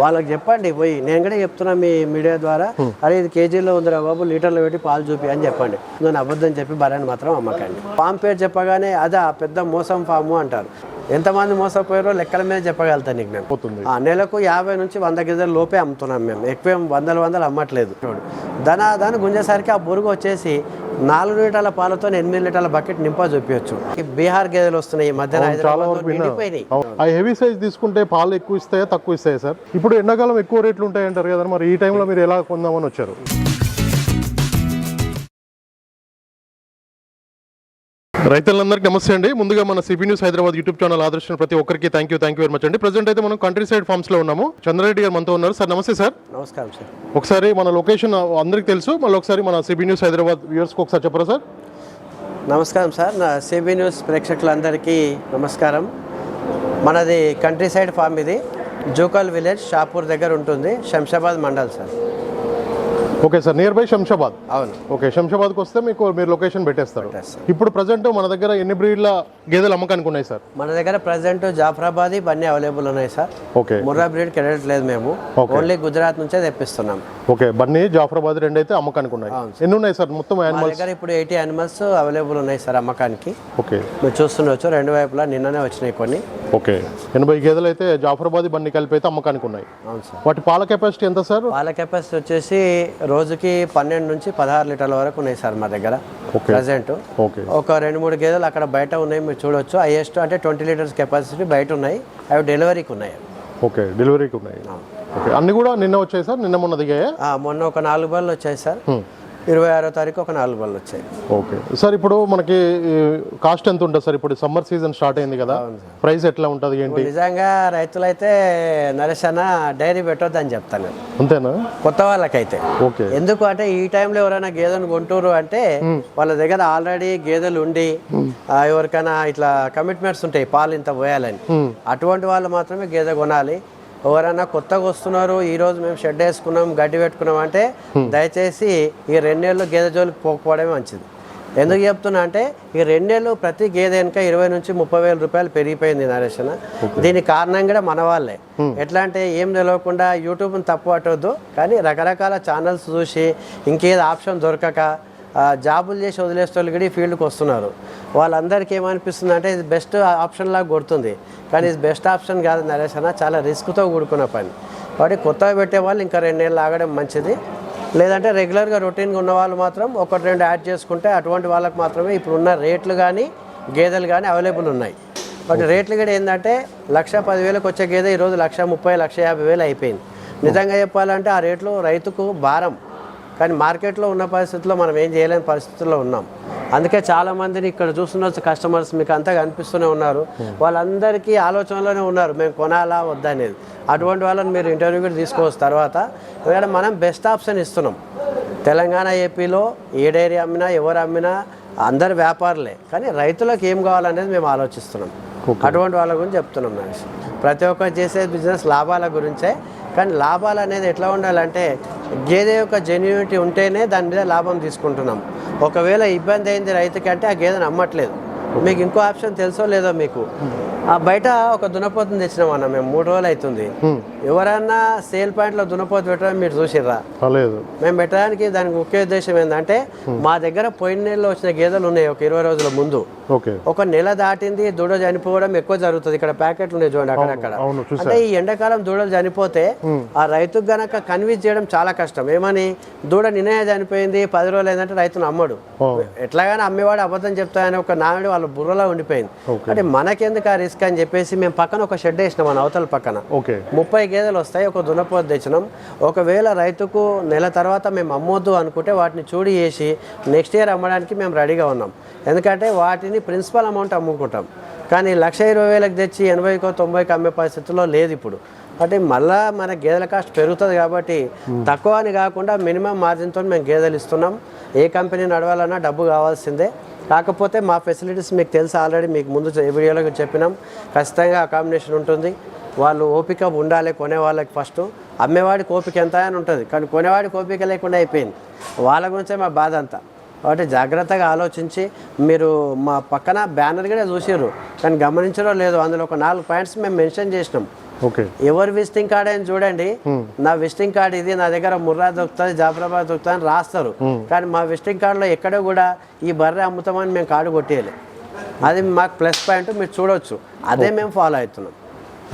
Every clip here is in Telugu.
వాళ్ళకి చెప్పండి పోయి. నేను కూడా చెప్తున్నా మీ మీడియా ద్వారా అరే ఇది కేజీలో ఉందిరా బాబు లీటర్లో పెట్టి పాలు చూపి అని చెప్పండి. నేను అబద్ధం చెప్పి బర్రెని మాత్రం అమ్మకండి. ఫామ్ పేరు చెప్పగానే అదా పెద్ద మోసం ఫాము అంటారు. ఎంతమంది మోసపోయారో లెక్కల మీద చెప్పగలుగుతాను నీకు నేను. పోతుంది. ఆ నెలకు యాభై నుంచి వంద గిజల లోపే అమ్ముతున్నాం మేము. ఎక్కువ వందలు వందలు అమ్మట్లేదు. ధన దాని గుంజేసరికి ఆ బురుగు వచ్చేసి నాలుగు లీటర్ల పాలతో ఎనిమిది లీటర్ల బకెట్ నింపా చూపించచ్చు. బీహార్ గేదెలు వస్తున్నాయి ఈ మధ్యన చాలా వరకు ఆ హెవీ సైజ్ తీసుకుంటే పాలు ఎక్కువ ఇస్తాయా తక్కువ ఇస్తాయా సార్? ఇప్పుడు ఎండాకాలం ఎక్కువ రేట్లు ఉంటాయి అంటారు కదా మరి ఈ టైంలో మీరు ఎలా కొందామని వచ్చారు? రైతులందరికీ నమస్తే అండి. ముందుగా మన CB news Hyderabad YouTube channel ఆదర్శించిన ప్రతి ఒక్కరికి thank you thank you very much అండి. ప్రజెంట్ అయితే మనం కంట్రీ సైడ్ ఫార్మ్స్లో ఉన్నాము. చంద్రారెడ్డి గారు మనతో ఉన్నారు. సార్ నమస్తే సార్. నమస్కారం సార్. ఒకసారి మన లొకేషన్ అందరికీ తెలుసు. మళ్ళీ ఒకసారి మన సిబి న్యూస్ హైదరాబాద్ వ్యూవర్స్కి ఒకసారి చెప్పరా సార్? నమస్కారం సార్. నా సిబి న్యూస్ ప్రేక్షకులందరికీ నమస్కారం. మనది కంట్రీ సైడ్ ఫామ్ ఇది. జూకల్ విలేజ్ షాపూర్ దగ్గర ఉంటుంది. Shamshabad mandal sir. Okay sir near by Shamshabad అవును. ఓకే శంషాబాద్కి వస్తే మీకు మీరు లొకేషన్ పెట్టేస్తారు. పెట్టేస్తాం. ఇప్పుడు ప్రజెంట్ మన దగ్గర ఎన్ని బ్రీడ్ల గేదెలు అమ్మకానికి ఉన్నాయి సార్ మన దగ్గర ప్రజెంట్ జాఫరాబాద్ ఇవన్నీ అవైలబుల్ ఉన్నాయి సార్ ఓకే ముర్రా బ్రీడ్కి వెళ్ళట్లేదు మేము. ఓన్లీ గుజరాత్ నుంచే తెప్పిస్తున్నాం. ఓకే బన్నీ జాఫరాబాద్ రెండు అయితే అమ్మకానికి ఉన్నాయి. ఎన్ని ఉన్నాయి సార్ మొత్తం యానిమల్స్ దగ్గర ఇప్పుడు ఎయిటీ యానిమల్స్ అవైలబుల్ ఉన్నాయి సార్ అమ్మకానికి. ఓకే మీరు చూస్తుండొచ్చు రెండు వైపులా నిన్ననే వచ్చినాయి కొన్ని. ఓకే ఎనభై గేదెలు అయితే జాఫరాబాద్ బన్నీ కలిపి అయితే అమ్మకానికి ఉన్నాయి. అవును సార్ వాటి పాల కెపాసిటీ ఎంత సార్ పాల కెపాసిటీ వచ్చేసి రోజుకి పన్నెండు నుంచి పదహారు లీటర్ల వరకు ఉన్నాయి సార్ మా దగ్గర ప్రజెంట్. ఓకే. ఒక రెండు మూడు గేదెలు అక్కడ బయట ఉన్నాయి మీరు చూడొచ్చు. హైయెస్ట్ అంటే ట్వంటీ లీటర్స్ కెపాసిటీ బయట ఉన్నాయి అవి డెలివరీకి ఉన్నాయి. ఓకే డెలివరీకి ఉన్నాయి. ఓకే. అన్ని కూడా నిన్న వచ్చాయి సార్? నిన్న మొన్న దిగాయా? మొన్న ఒక నాలుగు బళ్ళు వచ్చాయి సార్. ఇరవై ఆరో తారీఖు ఒక నాలుగు బళ్ళు వచ్చాయి. ఓకే. సార్ ఇప్పుడు మనకి కాస్ట్ ఎంత ఉంటుంది సార్? ఇప్పుడు సమ్మర్ సీజన్ స్టార్ట్ అయింది కదా ప్రైస్ ఎట్లా ఉంటుంది ఏంటి? నిజంగా రైతులైతే నరేష్ అన్న డైరీ పెట్టొద్దని చెప్తాను. అంతేనా? కొత్త వాళ్ళకైతే. ఓకే. ఎందుకు అంటే ఈ టైంలో ఎవరైనా గేదెను కొంటారు అంటే వాళ్ళ దగ్గర ఆల్రెడీ గేదెలు ఉండి ఎవరికైనా ఇట్లా కమిట్మెంట్స్ ఉంటాయి పాలు ఇంత పోయాలని. అటువంటి వాళ్ళు మాత్రమే గేదె కొనాలి. ఎవరైనా కొత్తగా వస్తున్నారు ఈ రోజు మేము షెడ్ వేసుకున్నాం గడ్డి పెట్టుకున్నాం అంటే దయచేసి ఈ రెండేళ్ళు గేదె జోలికి పోకపోవడమే మంచిది. ఎందుకు చెప్తున్నా అంటే ఈ రెండేళ్ళు ప్రతి గేదె వెనుక ఇరవై నుంచి ముప్పై వేల రూపాయలు పెరిగిపోయింది నరేషన్ దీనికి కారణం కూడా మన వాళ్ళే. ఎట్లా అంటే ఏం తెలియకుండా యూట్యూబ్ని తప్పు పట్టవద్దు కానీ రకరకాల ఛానల్స్ చూసి ఇంకేదో ఆప్షన్ దొరకక జాబులు చేసి వదిలేసే వాళ్ళు కూడా ఈ ఫీల్డ్కి వస్తున్నారు. వాళ్ళందరికీ ఏమనిపిస్తుంది అంటే ఇది బెస్ట్ ఆప్షన్ లాగా కొడుతుంది. కానీ ఇది బెస్ట్ ఆప్షన్ కాదు నరేష్ అన్న చాలా రిస్క్తో కూడుకున్న పని. కాబట్టి కొత్తగా పెట్టే వాళ్ళు ఇంకా రెండేళ్ళు ఆగడం మంచిది. లేదంటే రెగ్యులర్గా రొటీన్గా ఉన్న వాళ్ళు మాత్రం ఒకటి రెండు యాడ్ చేసుకుంటే అటువంటి వాళ్ళకి మాత్రమే ఇప్పుడు ఉన్న రేట్లు కానీ గేదెలు కానీ అవైలబుల్ ఉన్నాయి. బట్ రేట్లు కూడా ఏంటంటే లక్ష పదివేలకు వచ్చే గేదె ఈరోజు లక్ష ముప్పై లక్ష యాభై వేలు అయిపోయింది. నిజంగా చెప్పాలంటే ఆ రేట్లు రైతుకు భారం. కానీ మార్కెట్లో ఉన్న పరిస్థితుల్లో మనం ఏం చేయలేని పరిస్థితుల్లో ఉన్నాం. అందుకే చాలా మందిని ఇక్కడ చూస్తున్న కస్టమర్స్ మీకు అంతా కనిపిస్తూనే ఉన్నారు. వాళ్ళందరికీ ఆలోచనలోనే ఉన్నారు మేము కొనాలా వద్దా అనేది. అటువంటి వాళ్ళని మీరు ఇంటర్వ్యూ కూడా తీసుకోవచ్చు తర్వాత ఎందుకంటే మనం బెస్ట్ ఆప్షన్ ఇస్తున్నాం. తెలంగాణ ఏపీలో ఏ డైరీ అమ్మినా ఎవరు అమ్మినా అందరు వ్యాపారులే. కానీ రైతులకు ఏం కావాలనేది మేము ఆలోచిస్తున్నాం. అటువంటి వాళ్ళ గురించి చెప్తున్నాం మనిషి ప్రతి ఒక్కరు చేసే బిజినెస్ లాభాల గురించే. కానీ లాభాలు అనేది ఎట్లా ఉండాలంటే గేదె యొక్క జెన్యూనిటీ ఉంటేనే దాని మీద లాభం తీసుకుంటున్నాం. ఒకవేళ ఇబ్బంది అయింది రైతుకి అంటే ఆ గేదెను అమ్మట్లేదు మీకు ఇంకో ఆప్షన్ తెలుసో లేదో మీకు. ఆ బయట ఒక దునపోతుని తెచ్చినాం అన్న మేము మూడు రోజులు అవుతుంది. ఎవరన్నా సేల్ పాయింట్లో దునపోతు పెట్టడం మీరు చూసిర్రా? లేదు మేము పెట్టడానికి దానికి ముఖ్య ఉద్దేశం ఏంటంటే మా దగ్గర పోయిన నెలలో వచ్చిన గేదెలు ఉన్నాయి ఒక ఇరవై రోజుల ముందు. ఒక నెల దాటింది దూడ చనిపోవడం ఎక్కువ జరుగుతుంది. ఇక్కడ ప్యాకెట్లు ఉన్నాయి చూడండి అక్కడక్కడ. అంటే ఈ ఎండాకాలం దూడలు చనిపోతే ఆ రైతుకు గనక కన్విన్స్ చేయడం చాలా కష్టం. ఏమని? దూడ నిన్నే చనిపోయింది పది రోజులు ఏంటంటే రైతును అమ్మడు. ఎట్లాగానే అమ్మేవాడు అబద్ధం చెప్తాయని ఒక నానుడి వాళ్ళ బుర్రలో ఉండిపోయింది. అంటే మనకెందుకు ఆ రిస్క్ అని చెప్పేసి మేము పక్కన ఒక షెడ్ వేసినాం మన అవతల పక్కన. ఓకే. ముప్పై గేదెలు వస్తాయి ఒక దున్నపోతు తెచ్చినాం. ఒకవేళ రైతుకు నెల తర్వాత మేము అమ్మొద్దు అనుకుంటే వాటిని చూడి చేసి నెక్స్ట్ ఇయర్ అమ్మడానికి మేము రెడీగా ఉన్నాం. ఎందుకంటే వాటిని ప్రిన్సిపల్ అమౌంట్ అమ్ముకుంటాం. కానీ లక్ష ఇరవై వేలకు తెచ్చి ఎనభైకో తొంభైకి అమ్మే పరిస్థితుల్లో లేదు ఇప్పుడు. అంటే మళ్ళా మన గేదెల కాస్ట్ పెరుగుతుంది కాబట్టి తక్కువ అని కాకుండా మినిమం మార్జిన్తో మేము గేదెలు ఇస్తున్నాం. ఏ కంపెనీ నడవాలన్నా డబ్బు కావాల్సిందే. కాకపోతే మా ఫెసిలిటీస్ మీకు తెలుసు ఆల్రెడీ మీకు ముందు వీడియోలో చెప్పినాం. ఖచ్చితంగా అకామిడేషన్ ఉంటుంది. వాళ్ళు ఓపిక ఉండాలి కొనేవాళ్ళకి ఫస్ట్ అమ్మేవాడికి ఓపిక ఎంత అని ఉంటుంది. కానీ కొనేవాడికి ఓపిక లేకుండా అయిపోయింది. వాళ్ళ గురించే మా బాధ అంతా. కాబట్టి జాగ్రత్తగా ఆలోచించి మీరు మా పక్కన బ్యానర్ కూడా చూసారు కానీ గమనించడం లేదు అందులో ఒక నాలుగు పాయింట్స్ మేము మెన్షన్ చేసినాం. ఓకే. ఎవరు విజిటింగ్ కార్డ్ అని చూడండి. నా విజిటింగ్ కార్డ్ ఇది నా దగ్గర ముర్రా దొరుకుతుంది జాఫరాబాద్ దొరుకుతుంది అని రాస్తారు. కానీ మా విజిటింగ్ కార్డులో ఎక్కడ కూడా ఈ బర్రె అమ్ముతామని మేము కార్డు కొట్టేయాలి. అది మాకు ప్లస్ పాయింట్ మీరు చూడొచ్చు. అదే మేము ఫాలో అవుతున్నాం.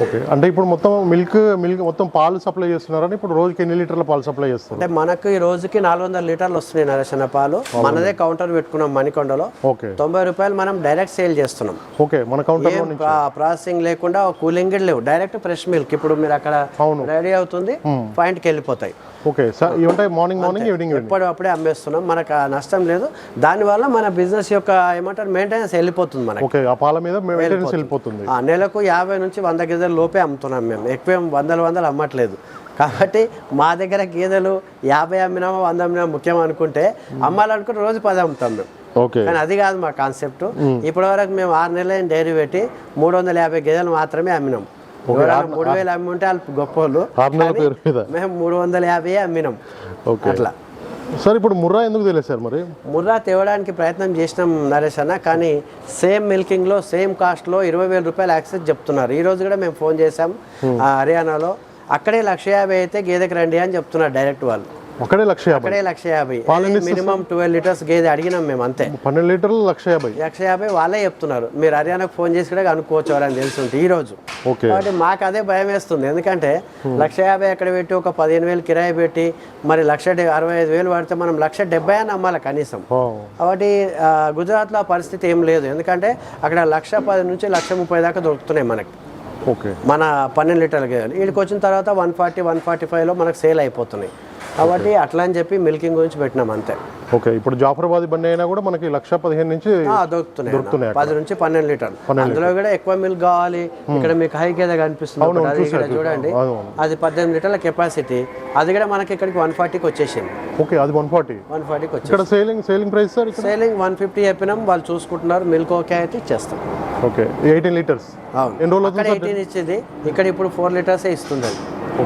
ఓకే. అంటే ఇప్పుడు మొత్తం మిల్క్ మిల్క్ మొత్తం పాలు సప్లై చేస్తున్నారని ఇప్పుడు రోజుకి ఎన్ని లీటర్ల పాలు సప్లై చేస్తారు? అంటే మనకు ఈ రోజుకి నాలుగు వందల లీటర్లు వస్తున్నాయి నరేషన్న పాలు. మనదే కౌంటర్ పెట్టుకున్నాం మణికొండలో. ఓకే. తొంభై రూపాయలు మనం డైరెక్ట్ సేల్ చేస్తున్నాం. ఓకే మన కౌంటర్ ప్రాసెసింగ్ లేకుండా కూలింగ్ లేవు. Direct fresh milk. ఇప్పుడు మీరు అక్కడ. రెడీ అవుతుంది పాయింట్కి వెళ్ళిపోతాయి. ఓకే సార్ ఉంటాయి మార్నింగ్ మార్నింగ్ ఈవినింగ్ ఎప్పుడు అప్పుడే అమ్మేస్తున్నాం. మనకు నష్టం లేదు. దానివల్ల మన బిజినెస్ యొక్క ఏమంటారు మెయింటెనెన్స్ వెళ్ళిపోతుంది మనకి. ఓకే ఆ పాల మీద మెయింటెనెన్స్ వెళ్ళిపోతుంది. ఆ నెలకు యాభై నుంచి వంద గేదెల లోపే అమ్ముతున్నాం మేము. ఎక్కువ వందలు వందలు అమ్మట్లేదు. కాబట్టి మా దగ్గర గేదెలు యాభై అమ్మినామా వంద అమ్మినా ముఖ్యం అనుకుంటే అమ్మాలనుకుంటే రోజు పది అమ్ముతాం మేము. ఓకే. కానీ అది కాదు మా కాన్సెప్ట్. ఇప్పటి వరకు మేము ఆరు నెలలు డైరీ పెట్టి మూడు వందల యాభై గేదెలు మాత్రమే అమ్మినాం. మూడు వేలు అమ్మి ఉంటే వాళ్ళు గొప్ప వాళ్ళు మేము మూడు వందల యాభై అమ్మినాం. అట్లా. సార్ ఇప్పుడు ముర్రా ఎందుకు తెలియదు సార్ మరి? ముర్రా తేవడానికి ప్రయత్నం చేసినాం నరేష్ అన్న కానీ సేమ్ మిల్కింగ్లో సేమ్ కాస్ట్లో ఇరవై వేల రూపాయలు యాక్సెస్ చెప్తున్నారు. ఈ రోజు కూడా మేము ఫోన్ చేసాం ఆ హర్యానాలో. అక్కడే లక్ష యాభై అయితే గేదెకి రండి అని చెప్తున్నారు డైరెక్ట్ వాళ్ళు. ఒకటే లక్ష యాభై. అక్కడే లక్ష యాభై. మినిమం ట్వెల్వ్ లీటర్స్ గేదె అడిగినాం మేము అంతే. పన్నెండు లీటర్లు లక్ష యాభై. లక్ష యాభై వాళ్ళే చెప్తున్నారు. మీరు హర్యానాకు ఫోన్ చేసి కూడా అనుకోవచ్చు ఎవరని తెలుసుంటే ఈ రోజు. ఓకే. కాబట్టి మాకు అదే భయం వేస్తుంది. ఎందుకంటే లక్ష యాభై ఎక్కడ పెట్టి ఒక పదిహేను వేలు కిరాయి పెట్టి మరి లక్ష అరవై ఐదు వేలు పడితే మనం లక్ష డెబ్బై అని అమ్మాలి కనీసం. కాబట్టి గుజరాత్లో ఆ పరిస్థితి ఏం లేదు. ఎందుకంటే అక్కడ లక్ష పది నుంచి లక్ష ముప్పై దాకా దొరుకుతున్నాయి మనకి. ఓకే. మన పన్నెండు లీటర్ల గేదెలు. వీడికి వచ్చిన తర్వాత వన్ ఫార్టీ వన్ ఫార్టీ ఫైవ్లో మనకు సేల్ అయిపోతున్నాయి. కాబట్టి అట్లా అని చెప్పి మిల్కింగ్ గురించి పెట్టినాం అంతే. ఓకే ఇప్పుడు జాఫరాబాద్ బండి అయినా కూడా మనకి లక్ష పదిహేను నుంచి దొరుకుతున్నాయి. పది నుంచి పన్నెండు లీటర్లు. అందులో కూడా ఎక్కువ మిల్క్ కావాలి. ఇక్కడ మీకు హై గేదె కనిపిస్తుంది. అది ఇక్కడ చూడండి. అది పద్దెనిమిది లీటర్ల కెపాసిటీ అది కూడా మనకి ఇక్కడికి వన్ ఫార్టీకి వచ్చేసింది. ఓకే అది వన్ ఫార్టీ. వన్ ఫార్టీకి selling selling price sir selling one fifty చెప్పినాం. వాళ్ళు చూసుకుంటున్నారు. మిల్క్ ఓకే అయితే ఇచ్చేస్తాం. Okay eighteen litres. అవును. ఎన్ని రోజులు ఎయిటీన్ ఇచ్చింది. ఇక్కడ ఇప్పుడు ఫోర్ లీటర్సే ఇస్తుంది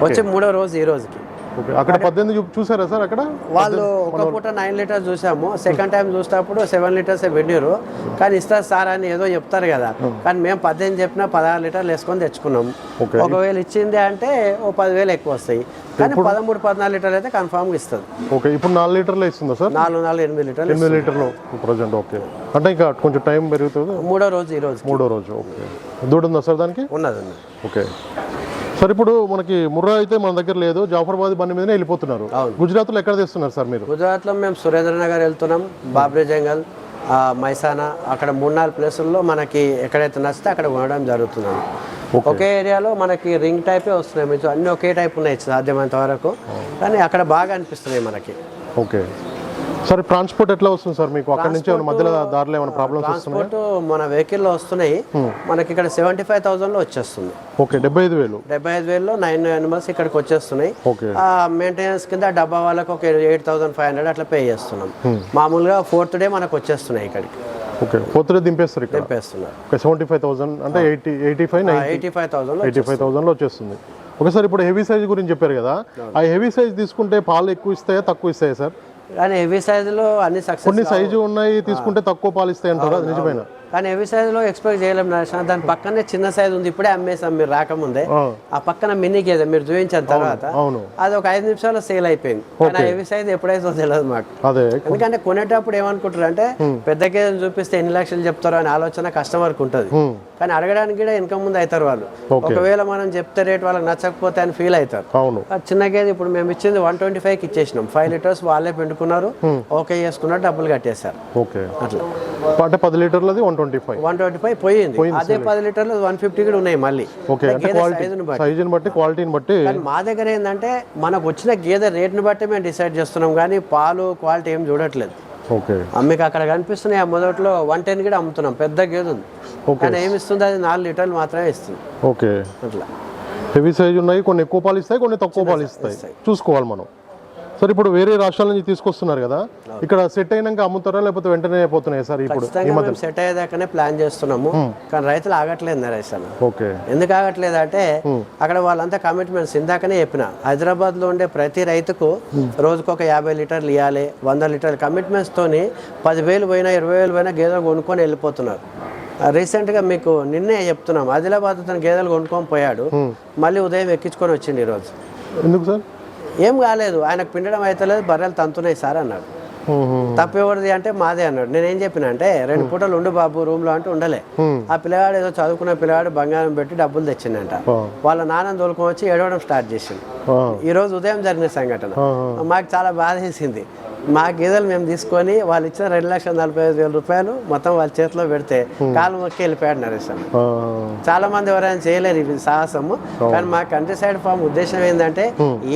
వచ్చే మూడో రోజు ఈ రోజుకి. ఓకే అక్కడ పద్దెనిమిది చూసారా సార్ అక్కడ? వాళ్ళు ఒక పూట నైన్ లీటర్స్ చూసాము. సెకండ్ టైం చూసినప్పుడు సెవెన్ లీటర్స్ పెట్టిరు కానీ ఇస్తారు సార్ అని ఏదో చెప్తారు కదా. కానీ మేము పద్దెనిమిది చెప్పినా పదహారు లీటర్లు వేసుకొని తెచ్చుకున్నాం. ఒకవేళ ఇచ్చింది అంటే ఓ పదివేలు ఎక్కువ వస్తాయి. కానీ పదమూడు పద్నాలుగు లీటర్లు అయితే కన్ఫామ్గా ఇస్తుంది. ఓకే ఇప్పుడు నాలుగు లీటర్లు ఇస్తుందా సార్? నాలుగు నాలుగు ఎనిమిది లీటర్లు ఎనిమిది లీటర్లు ప్రజెంట్. ఓకే అంటే ఇంకా కొంచెం టైం పెరుగుతుంది? మూడో రోజు ఈ రోజు మూడో రోజు. ఓకే దూడ ఉందా సార్ దానికి? ఉన్నది ఓకే సార్ ఇప్పుడు మనకి ముర్రా అయితే మన దగ్గర లేదు. జాఫరాబాద్ బండి మీదనే వెళ్ళిపోతున్నారు. అవును. గుజరాత్లో ఎక్కడ తెస్తున్నారు సార్ మీరు? గుజరాత్లో మేము సురేంద్రనగర్ వెళ్తున్నాం. బాబ్రీ జంగల్ మైసానా అక్కడ మూడు నాలుగు ప్లేసుల్లో మనకి ఎక్కడైతే నచ్చితే అక్కడ కొనడం జరుగుతుంది ఒకే ఏరియాలో మనకి రింగ్ టైపే వస్తున్నాయి. మీకు అన్ని ఒకే టైప్ ఉన్నాయి సాధ్యమైనంత వరకు. కానీ అక్కడ బాగా అనిపిస్తున్నాయి మనకి. ఓకే. సార్ ట్రాన్స్పోర్ట్ ఎట్లా వస్తుంది సార్ మీకు? అక్కడ నుంచి మధ్యలో దారిలో ఏమైనా ప్రాబ్లమ్స్ వస్తున్నాయి? ట్రాన్స్పోర్ట్ మన వెహికల్లో వస్తున్నాయి. మనకి ఇక్కడ సెవెంటీ ఫైవ్ థౌసండ్లో వచ్చేస్తుంది. ఓకే డెబ్బై ఐదు వేలు. డెబ్బై ఐదు వేలలో నైన్ అనిమల్స్ ఇక్కడికి వచ్చేస్తున్నాయి. మెయింటెనెన్స్ కింద డబ్బా వాళ్ళకి ఒక ఎయిట్ థౌసండ్ ఫైవ్ హండ్రెడ్ అట్లా పే చేస్తున్నాం. మామూలుగా ఫోర్త్ డే మనకు వచ్చేస్తున్నాయి ఇక్కడికి. ఓకే ఫోర్త్ డే దింపేస్తారు ఇక్కడ? ఓకే సెవెంటీ ఫైవ్ థౌసండ్ అంటే eighty eighty five eighty five thousand eighty five థౌసండ్లో వచ్చేస్తుంది. ఓకే సార్ ఇప్పుడు హెవీ సైజ్ గురించి చెప్పారు కదా. ఆ హెవీ సైజ్ తీసుకుంటే పాలు ఎక్కువ ఇస్తాయా తక్కువ ఇస్తాయా సార్ కానీ హెవీ సైజులో అన్ని సక్సెస్ కొన్ని సైజు ఉన్నాయి తీసుకుంటే తక్కువ పాలు ఇస్తాయి అంటారా? అది నిజమేనా? కానీ హెవీ సైజులో ఎక్స్పెక్ట్ చేయలేం నరేష్ దాని పక్కనే చిన్న సైజ్ ఉంది ఇప్పుడే అమ్మేసాం మీరు రాకముందే. ఆ, పక్కన మినీ గేదె మీరు చూపించిన తర్వాత అది ఒక ఐదు నిమిషాల్లో సేల్ అయిపోయింది. కానీ హెవీ సైజ్ ఎప్పుడైతే తెలియదు మాకు. ఎందుకంటే కొనేటప్పుడు ఏమనుకుంటారు అంటే పెద్ద గేదెని చూపిస్తే ఎన్ని లక్షలు చెప్తారో అనే ఆలోచన కస్టమర్కి ఉంటుంది. కానీ అడగడానికి కూడా వెనక ముందు అవుతారు వాళ్ళు. ఒకవేళ మనం చెప్తే రేట్ వాళ్ళకి నచ్చకపోతే అని ఫీల్ అవుతారు అవును. చిన్న గేదె ఇప్పుడు మేము ఇచ్చింది వన్ ట్వంటీ ఫైవ్కి ఇచ్చేసినాం. ఫైవ్ లీటర్స్ వాళ్ళే పిండుకున్నారు. ఓకే చేసుకున్నారు డబ్బులు కట్టేశారు. ఓకే. అట్లా. అంటే పది లీటర్లది one twenty five one twenty five పోయింది అదే పది లీటర్లు వన్ ఫిఫ్టీ కూడా ఉన్నాయి మళ్ళీ. ఓకే. సైజుని బట్టి. క్వాలిటీని బట్టి మా దగ్గర ఏంటంటే మనకు వచ్చిన గేదె రేట్ని బట్టి మేము డిసైడ్ చేస్తున్నాం కానీ పాలు క్వాలిటీ ఏం చూడట్లేదు. ఓకే మీకు అక్కడ కనిపిస్తున్నాయి. ఆ మొదట్లో వన్ టెన్ కూడా అమ్ముతున్నాం. పెద్ద గేదె ఉంది. కానీ ఏమి ఇస్తుంది? అది నాలుగు లీటర్లు మాత్రమే ఇస్తుంది. ఓకే అట్లా. హెవీ సైజ్ ఉన్నాయి. కొన్ని ఎక్కువ పాలు ఇస్తాయి కొన్ని తక్కువ పాలు ఇస్తాయి. చూసుకోవాలి మనం. సార్ ఇప్పుడు వేరే రాష్ట్రాల నుంచి తీసుకొస్తున్నారు కదా. ఇక్కడ సెట్ అయినాక అమ్ముతారా లేకపోతే వెంటనే అయిపోతున్నాయి సార్ ఇప్పుడు సెట్ అయ్యేదాకానే ప్లాన్ చేస్తున్నాము. కానీ రైతులు ఆగట్లేదు నరేష్ అన్న. ఓకే. ఎందుకు ఆగట్లేదు అంటే అక్కడ వాళ్ళంతా కమిట్మెంట్స్ ఇందాకనే చెప్పిన. హైదరాబాద్లో ఉండే ప్రతి రైతుకు రోజుకు ఒక యాభై లీటర్లు ఇవ్వాలి వంద లీటర్లు కమిట్మెంట్స్ తోని పదివేలు పోయినా ఇరవై వేలు పోయినా గేదెలు కొనుక్కొని వెళ్ళిపోతున్నారు. రీసెంట్గా మీకు నిన్నే చెప్తున్నాం ఆదిలాబాద్ తన గేదెలు కొనుక్కొని పోయాడు. మళ్ళీ ఉదయం ఎక్కించుకొని వచ్చిండు ఈరోజు. ఎందుకు సార్? ఏం కాలేదు. ఆయనకు పిండడం అయితే బర్రెలు తంతున్నాయి సార్ అన్నాడు. తప్పు ఎవరిది అంటే మాదే అన్నాడు. నేను ఏం చెప్పిన అంటే రెండు పూటలు ఉండు బాబు రూమ్లో అంటే ఉండలే. ఆ పిల్లగాడు ఏదో చదువుకున్న పిల్లగాడు బంగారం పెట్టి డబ్బులు తెచ్చిండంట వాళ్ళ నాన్న తోలుకొని వచ్చి ఏడవడం స్టార్ట్ చేసిండు. ఈ రోజు ఉదయం జరిగిన సంఘటన. మాకు చాలా బాధ వేసింది. మా గేదెలు మేము తీసుకొని వాళ్ళు ఇచ్చిన రెండు లక్షల నలభై ఐదు వేల రూపాయలు మొత్తం వాళ్ళ చేతిలో పెడితే కాలు మొక్కి వెళ్ళిపోయాడు నరేష్ అన్న. చాలా మంది ఎవరైనా చేయలేరు ఇది సాహసము. కానీ మా కంట్రీ సైడ్ ఫామ్ ఉద్దేశం ఏంటంటే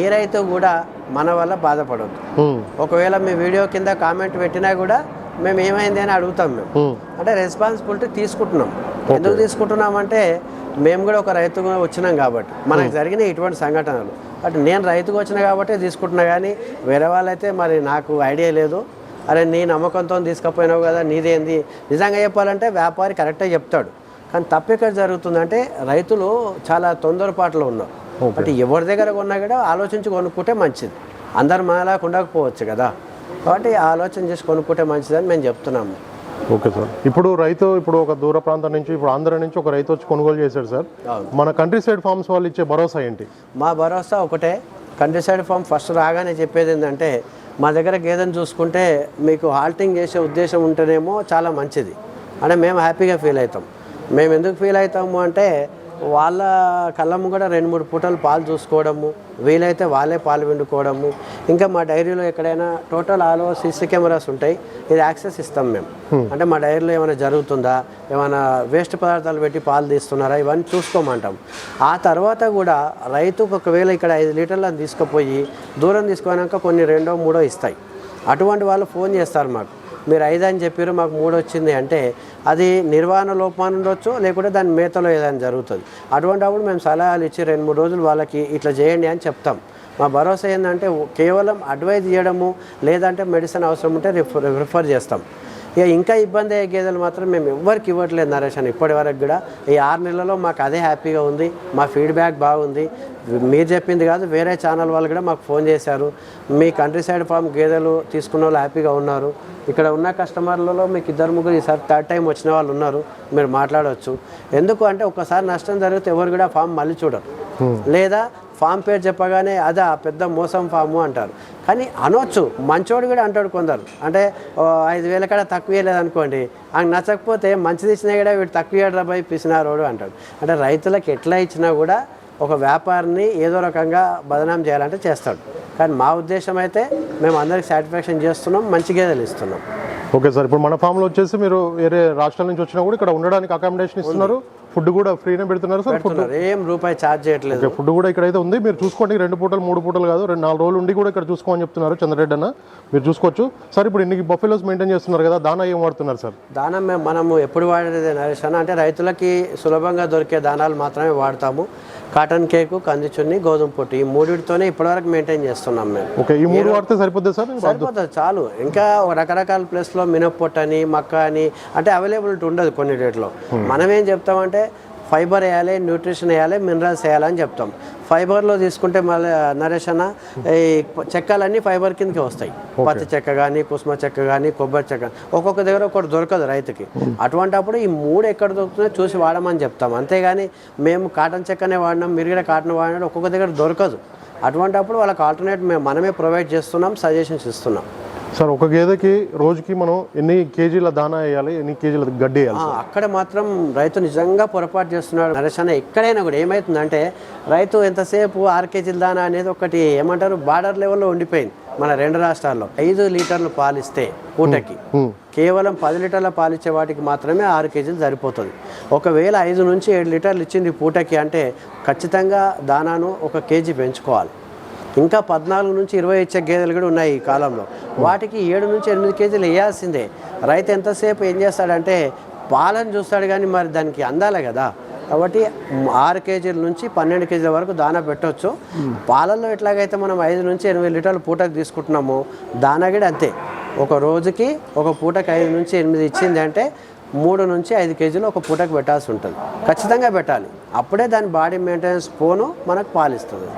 ఏ రైతు కూడా మన వల్ల బాధపడవద్దు ఒకవేళ మీ వీడియో కింద కామెంట్ పెట్టినా కూడా మేము ఏమైంది అని అడుగుతాం మేము. అంటే రెస్పాన్సిబిలిటీ తీసుకుంటున్నాం. ఎందుకు తీసుకుంటున్నాం అంటే మేము కూడా ఒక రైతుగా వచ్చినాం కాబట్టి మనకు జరిగిన ఇటువంటి సంఘటనలు. బట్ నేను రైతుగా వచ్చిన కాబట్టి తీసుకుంటున్నా కానీ వేరే వాళ్ళైతే మరి నాకు ఐడియా లేదు. అరే నీ నమ్మకంతో తీసుకుపోయినావు కదా నీదేంది? నిజంగా చెప్పాలంటే వ్యాపారి కరెక్టే చెప్తాడు. కానీ తప్పు ఎక్కడ జరుగుతుందంటే రైతులు చాలా తొందరపాటులో ఉన్నారు. అంటే ఎవరి దగ్గర కొన్నా కూడా ఆలోచించి కొనుక్కుంటే మంచిది. అందరు మనలా ఉండకపోవచ్చు కదా. కాబట్టి ఆలోచన చేసి కొనుక్కుంటే మంచిదని మేము చెప్తున్నాము. Okay sir. ఇప్పుడు రైతు ఇప్పుడు ఒక దూర ప్రాంతం నుంచి ఇప్పుడు ఆంధ్ర నుంచి ఒక రైతు వచ్చి కొనుగోలు చేశాడు సార్. మన కంట్రీ సైడ్ ఫార్మ్స్ వాళ్ళు ఇచ్చే భరోసా ఏంటి? మా భరోసా ఒకటే. కంట్రీ సైడ్ ఫామ్ ఫస్ట్ రాగానే చెప్పేది ఏంటంటే మా దగ్గర గేదెను చూసుకుంటే మీకు హాల్టింగ్ చేసే ఉద్దేశం ఉంటేనేమో చాలా మంచిది. అంటే మేము హ్యాపీగా ఫీల్ అవుతాం. మేము ఎందుకు ఫీల్ అవుతాము అంటే వాళ్ళ కళ్ళము కూడా రెండు మూడు పూటలు పాలు చూసుకోవడము వీలైతే వాళ్ళే పాలు పిండుకోవడము. ఇంకా మా డైరీలో ఎక్కడైనా total all over CC cameras ఉంటాయి ఇది యాక్సెస్ ఇస్తాం మేము. అంటే మా డైరీలో ఏమైనా జరుగుతుందా ఏమైనా వేస్ట్ పదార్థాలు పెట్టి పాలు తీస్తున్నారా ఇవన్నీ చూసుకోమంటాం. ఆ తర్వాత కూడా రైతుకు ఒకవేళ ఇక్కడ ఐదు లీటర్లను తీసుకుపోయి దూరం తీసుకున్నాక కొన్ని రెండో మూడో ఇస్తాయి. అటువంటి వాళ్ళు ఫోన్ చేస్తారు మాకు. మీరు ఐదు అని చెప్పారు మాకు మూడు వచ్చింది అంటే అది నిర్వహణ లోపాన్ని ఉండొచ్చు లేకుంటే దాని మేతలో ఏదైనా జరుగుతుంది. అటువంటి అప్పుడు మేము సలహాలు ఇచ్చి రెండు మూడు రోజులు వాళ్ళకి ఇట్లా చేయండి అని చెప్తాం. మా భరోసా ఏంటంటే కేవలం అడ్వైజ్ చేయడము లేదంటే మెడిసిన్ అవసరం ఉంటే రిఫర్ రిఫర్ చేస్తాం. ఇక ఇంకా ఇబ్బంది అయ్యే గేదెలు మాత్రం మేము ఎవ్వరికి ఇవ్వట్లేదు నరేష్ అని ఇప్పటి వరకు కూడా. ఈ ఆరు నెలలలో మాకు అదే హ్యాపీగా ఉంది మా ఫీడ్బ్యాక్ బాగుంది. మీరు చెప్పింది కాదు వేరే ఛానల్ వాళ్ళు కూడా మాకు ఫోన్ చేశారు. మీ కంట్రీ సైడ్ ఫామ్ గేదెలు తీసుకున్న వాళ్ళు హ్యాపీగా ఉన్నారు. ఇక్కడ ఉన్న కస్టమర్లలో మీకు ఇద్దరు ముగ్గురు ఈసారి థర్డ్ టైం వచ్చిన వాళ్ళు ఉన్నారు మీరు మాట్లాడవచ్చు. ఎందుకు అంటే ఒకసారి నష్టం జరిగితే ఎవరు కూడా ఫామ్ మళ్ళీ చూడరు. లేదా ఫామ్ పేరు చెప్పగానే అదా పెద్ద మోసం ఫాము అంటారు. కానీ అనొచ్చు మంచోడు కూడా అంటాడు కొందరు. అంటే ఐదు వేల కాడ తక్కువ లేదనుకోండి అనుకోండి ఆయనకు నచ్చకపోతే మంచిది ఇచ్చినా కూడా వీడు తక్కువ ఇవ్వడం పిసినారోడు అంటాడు. అంటే రైతులకు ఎట్లా ఇచ్చినా కూడా ఒక వ్యాపారిని ఏదో రకంగా బదనాం చేయాలంటే చేస్తాడు. కానీ మా ఉద్దేశం అయితే మేము అందరికి సాటిస్ఫాక్షన్ చేస్తున్నాం మంచి గేదెలు ఇస్తున్నాం. ఓకే సార్ ఇప్పుడు మన ఫామ్లో వచ్చేసి మీరు వేరే రాష్ట్రాల నుంచి వచ్చినా కూడా ఇక్కడ ఉండడానికి అకామిడేషన్ ఇస్తున్నారు. ఫుడ్ కూడా ఫ్రీనే పెడుతున్నారు సార్? ఫుడ్ ఏం రూపాయి ఛార్జ్ చేయట్లేదు. ఫుడ్ కూడా ఇక్కడైతే ఉంది. మీరు చూసుకోండి రెండు పూటలు మూడు పూటలు కాదు రెండు నాలుగు రోజులు ఉండి కూడా ఇక్కడ చూసుకోమని చెప్తున్నారు చంద్రరెడ్డి అన్న. మీరు చూసుకోవచ్చు. సార్ ఇప్పుడు ఇన్ని బఫెలోస్ మెయింటైన్ చేస్తున్నారు కదా దానా ఏం వాడుతున్నారు సార్? దానం మేము మనము ఎప్పుడు వాడేది నరేష్ అన్న? అంటే రైతులకి సులభంగా దొరికే దానాలు మాత్రమే వాడతాము. కాటన్ కేకు కంది చున్ని గోధుమ పొట్టు ఈ మూడిటితోనే ఇప్పటివరకు మెయింటైన్ చేస్తున్నాం మేము. ఓకే ఈ మూడు వాడితే సరిపోద్ది సార్? సరిపోతుంది చాలు. ఇంకా రకరకాల ప్లేస్లో మినప్పొట్టు అని మక్క అని అంటే అవైలబిలిటీ ఉండదు కొన్ని రేట్లో. మనం ఏం చెప్తామంటే ఫైబర్ వేయాలి న్యూట్రిషన్ వేయాలి మినరల్స్ వేయాలని చెప్తాం. ఫైబర్లో తీసుకుంటే మళ్ళీ నరేష్ అన్న ఈ చెక్కలన్నీ ఫైబర్ కిందకి వస్తాయి. పత్తి చెక్క కానీ కుసుమ చెక్క కానీ కొబ్బరి చెక్క ఒక్కొక్క దగ్గర ఒకటి దొరకదు రైతుకి. అటువంటప్పుడు ఈ మూడు ఎక్కడ దొరుకుతుందో చూసి వాడమని చెప్తాం. అంతేగాని మేము కాటన్ చెక్కనే వాడినాం మీరు కూడా కాటన్ వాడినాం ఒక్కొక్క దగ్గర దొరకదు. అటువంటప్పుడు వాళ్ళకి ఆల్టర్నేట్ మేము మనమే ప్రొవైడ్ చేస్తున్నాం సజెషన్స్ ఇస్తున్నాం. సార్ ఒక గేదెకి రోజుకి మనం ఎన్ని కేజీల దానా వేయాలి ఎన్ని కేజీల గడ్డి వేయాలి అక్కడ మాత్రం రైతు నిజంగా పొరపాటు చేస్తున్నాడు. నరేష్ అన్న ఎక్కడైనా కూడా ఏమవుతుందంటే రైతు ఎంతసేపు ఆరు కేజీల దానా అనేది ఒకటి ఏమంటారు బార్డర్ లెవెల్లో ఉండిపోయింది మన రెండు రాష్ట్రాల్లో. ఐదు లీటర్లు పాలిస్తే పూటకి కేవలం పది లీటర్ల పాలిచ్చే వాటికి మాత్రమే ఆరు కేజీలు సరిపోతుంది. ఒకవేళ ఐదు నుంచి ఏడు లీటర్లు ఇచ్చింది పూటకి అంటే ఖచ్చితంగా దానాను ఒక కేజీ పెంచుకోవాలి. ఇంకా పద్నాలుగు నుంచి ఇరవై ఇచ్చే గేదెలు కూడా ఉన్నాయి ఈ కాలంలో. వాటికి ఏడు నుంచి ఎనిమిది కేజీలు వేయాల్సిందే. రైతు ఎంతసేపు ఏం చేస్తాడంటే పాలను చూస్తాడు కానీ మరి దానికి అందాలి కదా. కాబట్టి ఆరు కేజీల నుంచి పన్నెండు కేజీల వరకు దానా పెట్టవచ్చు పాలల్లో ఎట్లాగైతే మనం ఐదు నుంచి ఎనిమిది లీటర్లు పూటకు తీసుకుంటున్నామో దానా కూడా అంతే. ఒక రోజుకి ఒక పూటకు ఐదు నుంచి ఎనిమిది ఇచ్చింది అంటే మూడు నుంచి ఐదు కేజీలు ఒక పూటకు పెట్టాల్సి ఉంటుంది. ఖచ్చితంగా పెట్టాలి. అప్పుడే దాని బాడీ మెయింటెనెన్స్ పోను మనకు పాలిస్తుంది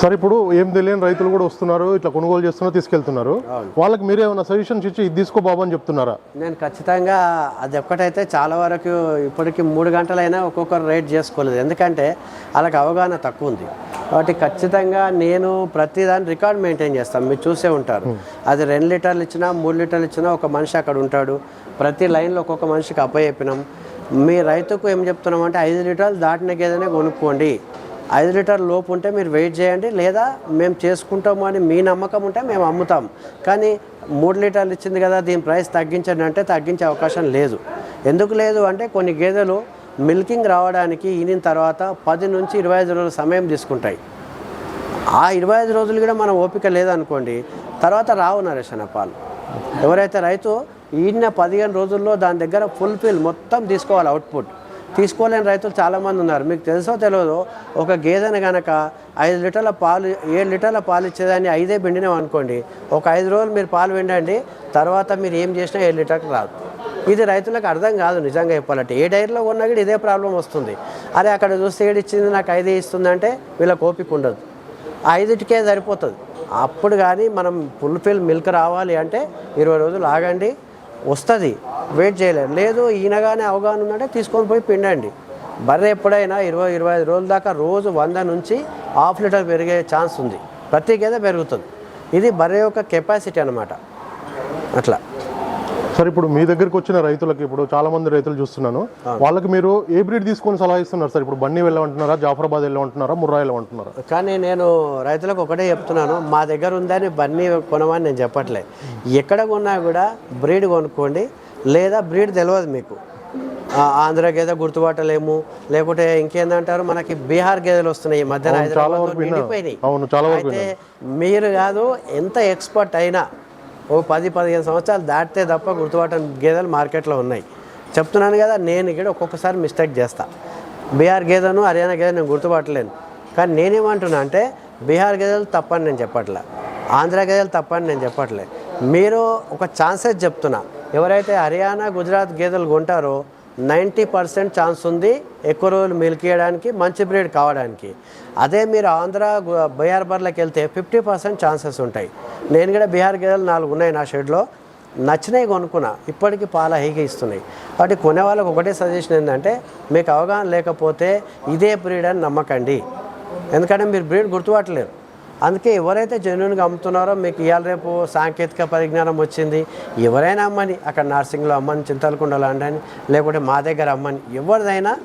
సార్ ఇప్పుడు ఏం తెలియని రైతులు కూడా వస్తున్నారు ఇట్లా కొనుగోలు చేస్తున్నారు తీసుకెళ్తున్నారు. వాళ్ళకి మీరే ఏమైనా సజెషన్స్ ఇచ్చి ఇది తీసుకో బాబు అని చెప్తున్నారా? నేను ఖచ్చితంగా అది ఒక్కటైతే చాలా వరకు ఇప్పటికి మూడు గంటలైనా ఒక్కొక్కరు రేట్ చేసుకోలేదు. ఎందుకంటే వాళ్ళకి అవగాహన తక్కువ ఉంది. కాబట్టి ఖచ్చితంగా నేను ప్రతిదాని రికార్డ్ మెయింటైన్ చేస్తాను. మీరు చూసే ఉంటారు. అది రెండు లీటర్లు ఇచ్చినా మూడు లీటర్లు ఇచ్చినా ఒక మనిషి అక్కడ ఉంటాడు. ప్రతి లైన్లో ఒక్కొక్క మనిషికి అప్పచెప్పినాం. మీ రైతుకు ఏం చెప్తున్నాం అంటే ఐదు లీటర్లు దాటిన గేదెనే కొనుక్కోండి. ఐదు లీటర్ లోపు ఉంటే మీరు వెయిట్ చేయండి. లేదా మేము చేసుకుంటాము అని మీ నమ్మకం ఉంటే మేము అమ్ముతాం. కానీ మూడు లీటర్లు ఇచ్చింది కదా దీని ప్రైస్ తగ్గించండి అంటే తగ్గించే అవకాశం లేదు. ఎందుకు లేదు అంటే కొన్ని గేదెలు మిల్కింగ్ రావడానికి ఈనిన తర్వాత పది నుంచి ఇరవై ఐదు రోజుల సమయం తీసుకుంటాయి. ఆ ఇరవై ఐదు రోజులు కూడా మనం ఓపిక లేదనుకోండి తర్వాత రావు నరేషన్ పాలు. ఎవరైతే రైతు ఈయన పదిహేను రోజుల్లో దాని దగ్గర ఫుల్ఫిల్ మొత్తం తీసుకోవాలి అవుట్పుట్. తీసుకోలేని రైతులు చాలామంది ఉన్నారు. మీకు తెలుసో తెలియదో ఒక గేదెను కనుక ఐదు లీటర్ల పాలు ఏడు లీటర్ల పాలు ఇచ్చేదాన్ని ఐదే పిండినాం అనుకోండి. ఒక ఐదు రోజులు మీరు పాలు పిండండి తర్వాత మీరు ఏం చేసినా ఏడు లీటర్కి రాదు. ఇది రైతులకు అర్థం కాదు నిజంగా చెప్పాలంటే. ఏ డైరీలో ఉన్నా కూడా ఇదే ప్రాబ్లం వస్తుంది. అరే అక్కడ చూస్తే ఏడు ఇచ్చింది నాకు ఐదే ఇస్తుందంటే వీళ్ళ కోపిక ఉండదు. ఐదుటికే సరిపోతుంది. అప్పుడు కానీ మనం ఫుల్ఫిల్ మిల్క్ రావాలి అంటే ఇరవై రోజులు ఆగండి. వస్తుంది. వెయిట్ చేయలేరు లేదు ఈయనగానే అవగాహన ఉందంటే తీసుకొని పోయి పిండండి. బర్రె ఎప్పుడైనా ఇరవై ఇరవై ఐదు రోజుల దాకా రోజు వంద నుంచి హాఫ్ లీటర్ పెరిగే ఛాన్స్ ఉంది. ప్రతి గేదె పెరుగుతుంది. ఇది బర్రె యొక్క కెపాసిటీ అనమాట అట్లా. సార్ ఇప్పుడు మీ దగ్గరికి వచ్చిన రైతులకి ఇప్పుడు చాలా మంది రైతులు చూస్తున్నాను. వాళ్ళకి మీరు ఏ బ్రీడ్ తీసుకొని సలహా ఇస్తున్నారు సార్? ఇప్పుడు బండి వెళ్ళమంటున్నారా జాఫరాబాద్ వెళ్ళమంటున్నారా ముర్రా వెళ్ళమంటున్నారా? కానీ నేను రైతులకు ఒకటే చెప్తున్నాను. మా దగ్గర ఉందని బన్నీ కొనమని నేను చెప్పట్లే. ఎక్కడ కొన్నా కూడా బ్రీడ్ కొనుక్కోండి లేదా బ్రీడ్ తెలియదు మీకు. ఆంధ్ర గేదె గుర్తుపట్టలేము. లేకుంటే ఇంకేందంటారు మనకి బీహార్ గేదెలు వస్తున్నాయి ఈ మధ్యన అయితే మీరు కాదు ఎంత ఎక్స్పర్ట్ అయినా ఓ పది పదిహేను సంవత్సరాలు దాటితే తప్ప గుర్తుపట్టని గేదెలు మార్కెట్లో ఉన్నాయి. చెప్తున్నాను కదా నేను ఇక్కడ ఒక్కొక్కసారి మిస్టేక్ చేస్తా. బీహార్ గేదెను హర్యానా గేదె నేను గుర్తుపట్టలేను. కానీ నేనేమంటున్నా అంటే బీహార్ గేదెలు తప్పని నేను చెప్పట్లే. ఆంధ్ర గేదెలు తప్పని నేను చెప్పట్లే. మీరు ఒక ఛాన్సెస్ చెప్తున్నా. ఎవరైతే హర్యానా గుజరాత్ గేదెలు కొంటారో నైంటీ పర్సెంట్ ఛాన్స్ ఉంది ఎక్కువ రోజులు మిల్క్ మంచి బ్రీడ్ కావడానికి. అదే మీరు ఆంధ్ర బీహార్ బర్లకు వెళ్తే ఫిఫ్టీ పర్సెంట్ ఛాన్సెస్ ఉంటాయి. నేను కూడా బీహార్ గేదెలు నాలుగు ఉన్నాయి నా షెడ్లో. నచ్చినవి కొనుక్కున్నా ఇప్పటికీ పాల హైకి ఇస్తున్నాయి. కాబట్టి కొనే వాళ్ళకి ఒకటే సజెషన్ ఏంటంటే మీకు అవగాహన లేకపోతే ఇదే బ్రీడ్ అని నమ్మకండి. ఎందుకంటే మీరు బ్రీడ్ గుర్తుపట్టలేరు. అందుకే ఎవరైతే జెన్యున్గా అమ్ముతున్నారో మీకు ఇవాళ రేపు సాంకేతిక పరిజ్ఞానం వచ్చింది ఎవరైనా అమ్మని అక్కడ నర్సింగ్లో అమ్మని చింతలకుండలో అండని లేకుంటే మా దగ్గర అమ్మని ఎవరిదైనా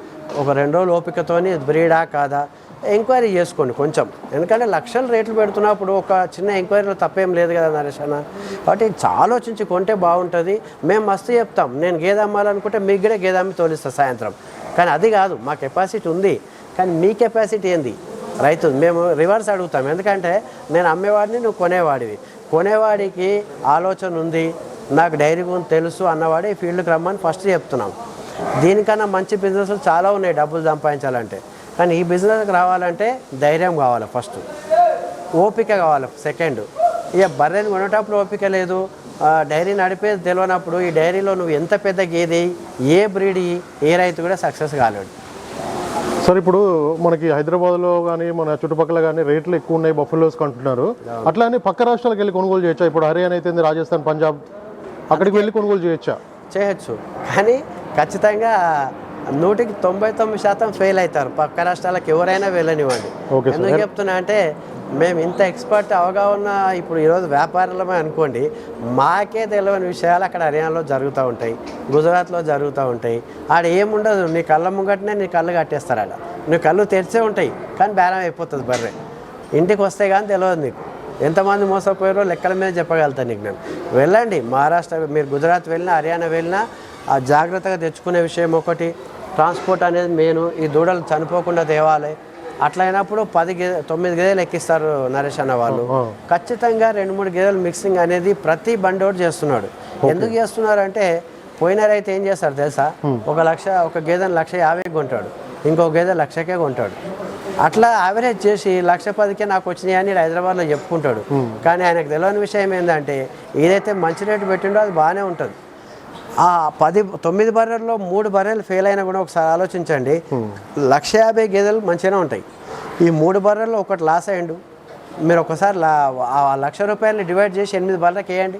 ఒక రెండు రోజులు ఓపికతోని బ్రీడా కాదా? ఎంక్వైరీ చేసుకోండి కొంచెం. ఎందుకంటే లక్షల రేట్లు పెడుతున్నప్పుడు ఒక చిన్న ఎంక్వైరీలో తప్పేం లేదు కదా నరేష్ అన్న. కాబట్టి ఆలోచించి కొంటే బాగుంటుంది. మేము మస్తు చెప్తాం. నేను గేదె అమ్మాలనుకుంటే మీకు కూడా గేదె అమ్మి సాయంత్రం. కానీ అది కాదు మా కెపాసిటీ ఉంది. కానీ మీ కెపాసిటీ ఏంది? రైతు మేము రివర్స్ అడుగుతాం. ఎందుకంటే నేను అమ్మేవాడిని నువ్వు కొనేవాడివి. కొనేవాడికి ఆలోచన ఉంది నాకు డైరీ గురించి తెలుసు అన్నవాడు ఈ ఫీల్డ్కి రమ్మని ఫస్ట్ చెప్తున్నాం. దీనికన్నా మంచి బిజినెస్లు చాలా ఉన్నాయి డబ్బులు సంపాదించాలంటే. కానీ ఈ బిజినెస్కి రావాలంటే ధైర్యం కావాలి ఫస్ట్ ఓపిక కావాలి సెకండ్ ఇక బర్రెని కొనేటప్పుడు ఓపిక లేదు. డైరీ నడిపేది తెలియనప్పుడు ఈ డైరీలో నువ్వు ఎంత పెద్ద గేది ఏ బ్రీడ్ ఏ రైతు కూడా సక్సెస్ కాలేడు. సార్ ఇప్పుడు మనకి హైదరాబాద్లో కానీ మన చుట్టుపక్కల కానీ రేట్లు ఎక్కువ ఉన్నాయి బఫెలోస్ అంటున్నారు అట్లా అని పక్క రాష్ట్రాలకు వెళ్ళి కొనుగోలు చేయొచ్చా? ఇప్పుడు హర్యానా అయితే రాజస్థాన్ పంజాబ్ అక్కడికి వెళ్ళి కొనుగోలు చేయొచ్చా? చేయొచ్చు. కానీ ఖచ్చితంగా నూటికి తొంభై తొమ్మిది శాతం ఫెయిల్ అవుతారు. పక్క రాష్ట్రాలకు ఎవరైనా వెళ్ళనివ్వండి. ఎందుకు చెప్తున్నా అంటే మేము ఇంత ఎక్స్పర్ట్ అవగాహన ఇప్పుడు ఈరోజు వ్యాపారులమే అనుకోండి మాకే తెలియని విషయాలు అక్కడ హర్యానాలో జరుగుతూ ఉంటాయి గుజరాత్లో జరుగుతూ ఉంటాయి. ఆడ ఏముండదు నీ కళ్ళ ముంగటనే నీ కళ్ళు కట్టేస్తారు ఆడ. నీ కళ్ళు తెరిచే ఉంటాయి కానీ బేరం అయిపోతుంది బర్రె. ఇంటికి వస్తే కానీ తెలియదు నీకు. ఎంతమంది మోసపోయారో లెక్కల మీద చెప్పగలుగుతాను నీకు నేను వెళ్ళండి మహారాష్ట్ర మీరు గుజరాత్ వెళ్ళినా హర్యానా వెళ్ళినా ఆ జాగ్రత్తగా తెచ్చుకునే విషయం ఒకటి ట్రాన్స్పోర్ట్ అనేది మెయిన్. ఈ దూడలు చనిపోకుండా తేవాలి. అట్లా అయినప్పుడు పది గేదె తొమ్మిది గేదెలు ఎక్కిస్తారు నరేష్ అన్న వాళ్ళు. ఖచ్చితంగా రెండు మూడు గేదెలు మిక్సింగ్ అనేది ప్రతి బండోడు చేస్తున్నాడు. ఎందుకు చేస్తున్నారు అంటే పోయిన రైతు ఏం చేస్తారు తెలుసా? ఒక లక్ష ఒక గేదెని లక్ష యాభై కొంటాడు. ఇంకో గేదె లక్షకే కొంటాడు. అట్లా యావరేజ్ చేసి లక్ష పదికే నాకు వచ్చినాయి అని హైదరాబాద్లో చెప్పుకుంటాడు. కానీ ఆయనకు తెలియని విషయం ఏంటంటే ఏదైతే మంచి రేటు పెట్టిండో అది బాగానే ఉంటుంది. ఆ పది తొమ్మిది బర్రెల్లో మూడు బర్రెలు ఫెయిల్ అయినా కూడా ఒకసారి ఆలోచించండి. లక్ష యాభై గేదెలు మంచిగానే ఉంటాయి. ఈ మూడు బర్రెల్లో ఒకటి లాస్ అయ్యండు. మీరు ఒకసారి లా- ఆ లక్ష రూపాయలని డివైడ్ చేసి ఎనిమిది బర్రెలకు వేయండి.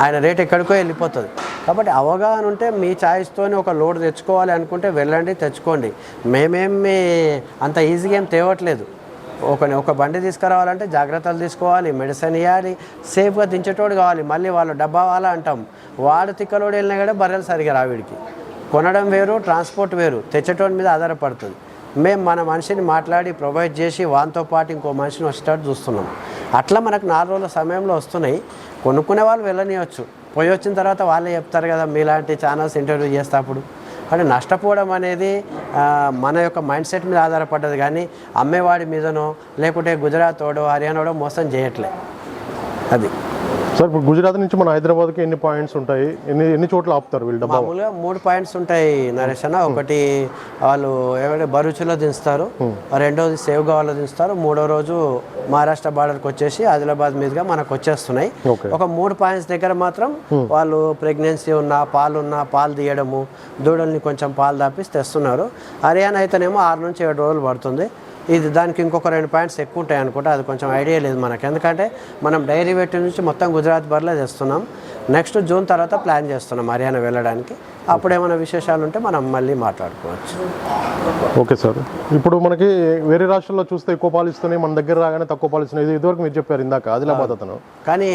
ఆయన రేట్ ఎక్కడికో వెళ్ళిపోతుంది. కాబట్టి అవగాహన ఉంటే మీ ఛాయిస్తోనే ఒక లోడ్ తెచ్చుకోవాలి అనుకుంటే వెళ్ళండి తెచ్చుకోండి. మేమేమి అంత ఈజీగా ఏం తేవట్లేదు. ఒక ఒక బండి తీసుకురావాలంటే జాగ్రత్తలు తీసుకోవాలి మెడిసిన్ ఇవ్వాలి సేఫ్గా దించేటోడు కావాలి మళ్ళీ వాళ్ళు డబ్బా వాళ్ళ అంటాం. వాడు తిక్కలోడు వెళ్ళినా కూడా బర్రెలు సరిగా రావిడికి కొనడం వేరు ట్రాన్స్పోర్ట్ వేరు తెచ్చేటోడి మీద ఆధారపడుతుంది. మేము మన మనిషిని మాట్లాడి ప్రొవైడ్ చేసి వానితో పాటు ఇంకో మనిషిని వచ్చేటట్టు చూస్తున్నాం. అట్లా మనకు నాలుగు రోజుల సమయంలో వస్తున్నాయి. కొనుక్కునే వాళ్ళు వెళ్ళనియచ్చు. పోయి వచ్చిన తర్వాత వాళ్ళే చెప్తారు కదా మీలాంటి ఛానల్స్ ఇంటర్వ్యూ చేసేటప్పుడు అంటే నష్టపోవడం అనేది మన యొక్క మైండ్ సెట్ మీద ఆధారపడ్డది కానీ అమ్మేవాడి మీదనో లేకుంటే గుజరాత్ ఓడో హర్యానాడో మోసం చేయట్లే. అది. సార్ ఇప్పుడు గుజరాత్ నుంచి మన హైదరాబాద్కి ఎన్ని పాయింట్స్ ఉంటాయి? ఎన్ని ఎన్ని చోట్ల ఆపుతారు వీళ్ళు డబ్బా? మామూలుగా మూడు పాయింట్స్ ఉంటాయి నరేష్ అన్న. ఒకటి వాళ్ళు ఏమంటే బరుచులో దించుతారు రెండోది సేవ్గావాలో దించుతారు మూడో రోజు మహారాష్ట్ర బార్డర్కి వచ్చేసి ఆదిలాబాద్ మీదుగా మనకు వచ్చేస్తున్నాయి. ఒక మూడు పాయింట్స్ దగ్గర మాత్రం వాళ్ళు ప్రెగ్నెన్సీ ఉన్న పాలు ఉన్న పాలు తీయడము దూడల్ని కొంచెం పాలు దాపిసి తెస్తున్నారు. హర్యానా అయితేనేమో ఆరు నుంచి ఏడు రోజులు పడుతుంది. ఇది దానికి ఇంకొక రెండు పాయింట్స్ ఎక్కువ ఉంటాయి అనుకుంటా అది కొంచెం ఐడియా లేదు మనకి. ఎందుకంటే మనం డైరీ వెట్టి నుంచి మొత్తం గుజరాత్ బర్లే తెస్తున్నాం. నెక్స్ట్ జూన్ తర్వాత ప్లాన్ చేస్తున్నాం హర్యానా వెళ్ళడానికి. అప్పుడు ఏమైనా విశేషాలు ఉంటే మనం మళ్ళీ మాట్లాడుకోవచ్చు. Okay sir. ఇప్పుడు మనకి వేరే రాష్ట్రాల్లో చూస్తే ఎక్కువ పాలు ఇస్తున్నాయి మన దగ్గర రాగానే తక్కువ పాలు ఇస్తున్నాయి ఇది ఇదివరకు మీరు చెప్పారు ఇందాక ఆదిలాబాద్ అతను. కానీ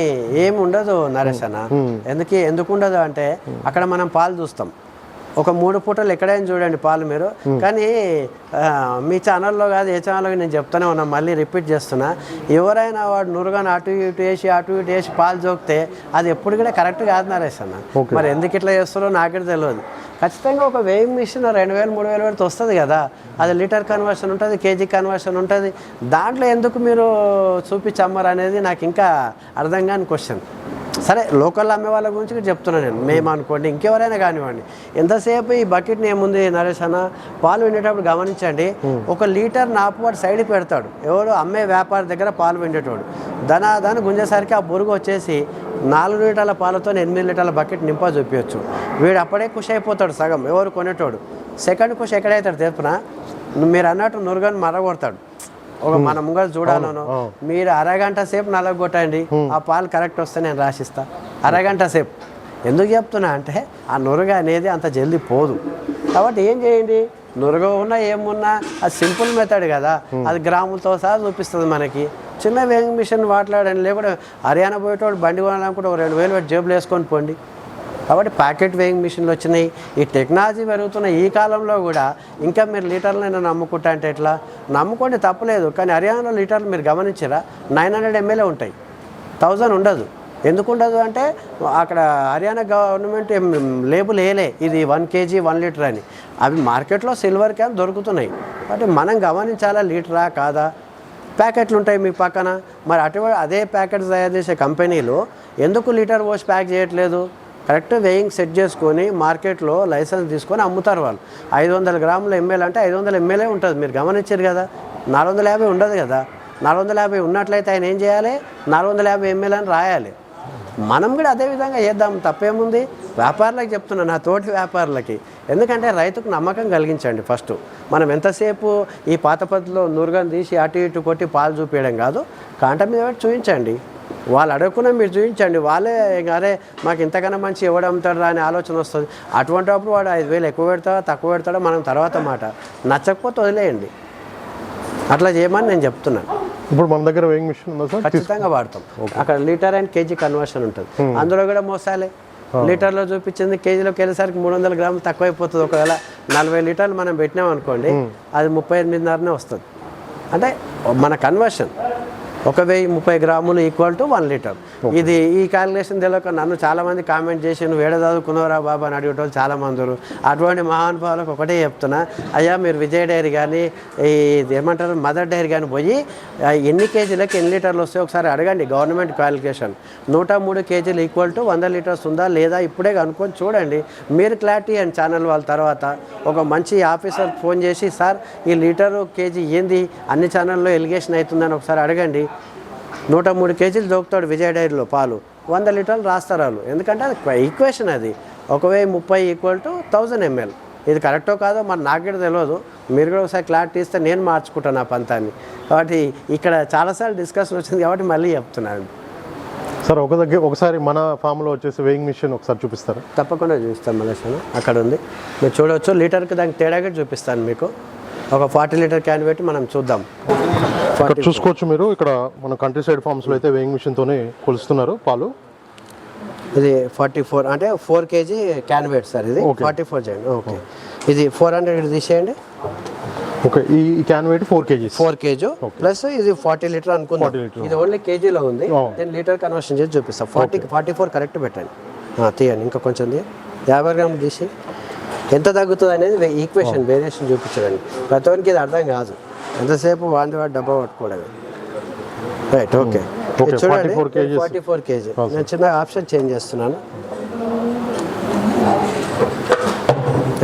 ఏమి ఉండదు నరేష్ అన్న ఎందుకు ఎందుకు ఉండదు అంటే అక్కడ మనం పాలు చూస్తాం. ఒక మూడు పూటలు ఎక్కడైనా చూడండి పాలు మీరు. కానీ మీ ఛానల్లో కాదు ఏ ఛానల్లో నేను చెప్తానే ఉన్నా మళ్ళీ రిపీట్ చేస్తున్నా. ఎవరైనా వాడు నురుగాను అటు ఇటు వేసి అటు ఇటు వేసి పాలు జోకితే అది ఎప్పుడు కూడా కరెక్ట్ కాదు నరేష్ అన్న. మరి ఎందుకు ఇట్లా చేస్తారో నాకే తెలియదు ఖచ్చితంగా ఒక వేయింగ్ మిషన్ రెండు వేలు మూడు వేలు పెడితే వస్తుంది కదా. అది లీటర్ కన్వర్షన్ ఉంటుంది కేజీ కన్వర్షన్ ఉంటుంది. దాంట్లో ఎందుకు మీరు చూపించి అమ్మరు అనేది నాకు ఇంకా అర్థం కాని క్వశ్చన్ సరే లోకల్ అమ్మే వాళ్ళ గురించి కూడా చెప్తున్నాను నేను. మేము అనుకోండి ఇంకెవరైనా కానివ్వండి. ఎంతసేపు ఈ బకెట్ని ఏముంది నరేష్ అన్న? పాలు విండేటప్పుడు గమనించండి ఒక లీటర్ నాపువాడు సైడ్ సైడ్కి పెడతాడు. ఎవడు అమ్మే వ్యాపారి దగ్గర పాలు పిండేటోడు. దనా దాని గుంజేసరికి ఆ బురుగు వచ్చేసి నాలుగు లీటర్ల పాలతో ఎనిమిది లీటర్ల బకెట్ నింపా చూపించచ్చు వీడు అప్పుడే ఖుషి అయిపోతాడు సగం ఎవరు కొనేటోడు. సెకండ్ ఖుషి ఎక్కడైతాడు తెలుపున మీరు అన్నట్టు నురుగని మరగొడతాడు. ఒక మన ముంగలు చూడాలను మీరు అరగంట సేపు నలగొట్టండి ఆ పాలు కరెక్ట్ వస్తే నేను రాసిస్తా. అరగంట సేపు. ఎందుకు చెప్తున్నా అంటే ఆ నురగ అనేది అంత జల్దీ పోదు. కాబట్టి ఏం చేయండి? నురగ ఉన్నా ఏమున్నా అది సింపుల్ మెథడ్ కదా. అది గ్రాములతో సహా చూపిస్తుంది మనకి. చిన్న వేయింగ్ మిషన్ మాట్లాడండి లేకుంటే హర్యానా పోయేటోడు బండి కొనాలనుకుంటే ఒక రెండు వేలు పెట్టి జేబులు వేసుకొని పోండి. కాబట్టి ప్యాకెట్ వేయింగ్ మిషన్లు వచ్చినాయి. ఈ టెక్నాలజీ పెరుగుతున్న ఈ కాలంలో కూడా ఇంకా మీరు లీటర్లైనా నమ్ముకుంటా అంటే ఎట్లా? నమ్ముకోండి తప్పలేదు కానీ హర్యానాలో లీటర్లు మీరు గమనించారా? నైన్ హండ్రెడ్ ఎంఎల్ఏ ఉంటాయి. థౌజండ్ ఉండదు. ఎందుకు ఉండదు అంటే అక్కడ హర్యానా గవర్నమెంట్ లేబుల్ వేయలే. ఇది వన్ కేజీ వన్ లీటర్ అని. అవి మార్కెట్లో సిల్వర్ క్యాన్ దొరుకుతున్నాయి. కాబట్టి మనం గమనించాలా లీటరా కాదా? ప్యాకెట్లు ఉంటాయి మీ పక్కన. మరి అటువంటి అదే ప్యాకెట్స్ తయారు చేసే కంపెనీలు ఎందుకు లీటర్ పోసి ప్యాక్ చేయట్లేదు? కరెక్ట్ వేయింగ్ సెట్ చేసుకొని మార్కెట్లో లైసెన్స్ తీసుకొని అమ్ముతారు వాళ్ళు. ఐదు వందల గ్రాముల ఎంఎల్ అంటే ఐదు వందల ఎంఎల్ఏ ఉంటుంది. మీరు గమనించారు కదా? నాలుగు వందల యాభై ఉండదు కదా? నాలుగు వందల యాభై ఉన్నట్లయితే ఆయన ఏం చేయాలి? నాలుగు వందల యాభై ఎంఎల్ అని రాయాలి. మనం కూడా అదే విధంగా చేద్దాం. తప్పేముంది? వ్యాపారులకు చెప్తున్నా నా తోటి వ్యాపారులకి. ఎందుకంటే రైతుకు నమ్మకం కలిగించండి ఫస్ట్. మనం ఎంతసేపు ఈ పాత పద్ధతిలో నురుగని తీసి అటు ఇటు కొట్టి పాలు చూపించడం కాదు. కాంట మీద చూపించండి. వాళ్ళు అడగకుండా మీరు చూపించండి. వాళ్ళే అరే మాకు ఇంతకన్నా మంచి ఎవడు అమ్ముతాడు అనే ఆలోచన వస్తుంది. అటువంటి అప్పుడు వాడు ఐదు వేలు ఎక్కువ పెడతాడో తక్కువ పెడతాడో మనం తర్వాత మాట. నచ్చకపోతే వదిలేయండి. అట్లా చేయమని నేను చెప్తున్నాను. ఇప్పుడు మన దగ్గర వేయింగ్ మిషన్ ఉందా సార్? ఖచ్చితంగా వాడతాం. అక్కడ లీటర్ అండ్ కేజీ కన్వర్షన్ ఉంటుంది. అందులో కూడా మోసాలే. లీటర్లో చూపించింది కేజీలోకి వెళ్ళేసరికి మూడు వందల గ్రాములు తక్కువైపోతుంది. ఒకవేళ నలభై లీటర్లు మనం పెట్టినాం అనుకోండి అది ముప్పై ఎనిమిదిన్నరనే వస్తుంది. అంటే మన కన్వర్షన్ ఒక వెయ్యి ముప్పై గ్రాములు ఈక్వల్ టు వన్ లీటర్ ఇది ఈ క్యాలిక్యులేషన్ తెలియక నన్ను చాలామంది కామెంట్ చేసి నువ్వు ఏడ చదువుకున్నావురా బాబా? అని అడిగేటోళ్ళు చాలామంది. అటువంటి మహానుభావులకు ఒకటే చెప్తున్నా అయ్యా మీరు విజయ్ డైరీ కానీ ఈ ఇది ఏమంటారు మదర్ డైరీ కానీ పోయి ఎన్ని కేజీలకి ఎన్ని లీటర్లు వస్తాయో ఒకసారి అడగండి గవర్నమెంట్ క్వాలిఫికేషన్ నూట మూడు కేజీలు ఈక్వల్ టు వంద లీటర్స్ ఉందా లేదా ఇప్పుడే కనుక్కొని చూడండి. మీరు క్లారిటీ అండ్ ఛానల్ వాళ్ళ తర్వాత ఒక మంచి ఆఫీసర్ ఫోన్ చేసి సార్ ఈ లీటరు కేజీ ఏంది? అన్ని ఛానల్లో ఎలిగేషన్ అవుతుందని ఒకసారి అడగండి. నూట మూడు కేజీలు దొరుకుతాడు విజయ డైరీలో పాలు. వంద లీటర్లు రాస్తారు వాళ్ళు ఎందుకంటే అది ఈక్వేషన్ అది. ఒక వెయ్యి ముప్పై ఈక్వల్ టు థౌజండ్ ఎంఎల్ ఇది కరెక్టో కాదో మరి నాకు కూడా తెలియదు మీరు కూడా ఒకసారి క్లారిటీ ఇస్తే నేను మార్చుకుంటాను ఆ పంతాన్ని. కాబట్టి ఇక్కడ చాలాసార్లు డిస్కషన్ వచ్చింది కాబట్టి మళ్ళీ చెప్తున్నాను. సార్ ఒక దగ్గర ఒకసారి మన ఫామ్లో వచ్చేసి వేయింగ్ మిషన్ ఒకసారి చూపిస్తారా? తప్పకుండా చూపిస్తాను మలేషాను అక్కడ ఉంది. మీరు చూడవచ్చు లీటర్కి దానికి తేడాగా చూపిస్తాను మీకు. ఒక ఫార్టీ లీటర్ క్యాన్ పెట్టి మనం చూద్దాం. ఇక్కడ చూసుకోవచ్చు మీరు. ఇక్కడ మన కంట్రీ సైడ్ ఫార్మ్స్లో అయితే వేయింగ్ మిషన్తోనే కొలుస్తున్నారు పాలు. ఇది ఫార్టీ ఫోర్ అంటే four KG can weight sir ఇది. ఫార్టీ ఫోర్ చేయండి ఓకే ఇది ఫోర్ హండ్రెడ్ తీసేయండి. ఓకే ఈ can weight four KGs four KG plus ఇది ఫార్టీ లీటర్ అనుకుందాం. 40 లీటర్. ఇది ఓన్లీ కేజీలో ఉంది. నేను లీటర్ కన్వర్షన్ చేసి చూపిస్తాను ఫార్టీ ఫార్టీ ఫోర్ కరెక్ట్ పెట్టండి. తీయండి ఇంకా కొంచెం యాభై గ్రాములు తీసి. ఎంత తగ్గుతుంది అనేది ఈక్వేషన్ వేరియేషన్ చూపించడండి ప్రతి ఇది అర్థం కాదు. ఎంతసేపు వాంది వాడు డబ్బా పట్టుకోవడమే right okay Okay, 44 kgs. Forty four KG నేను చిన్న ఆప్షన్ చేంజ్ చేస్తున్నాను.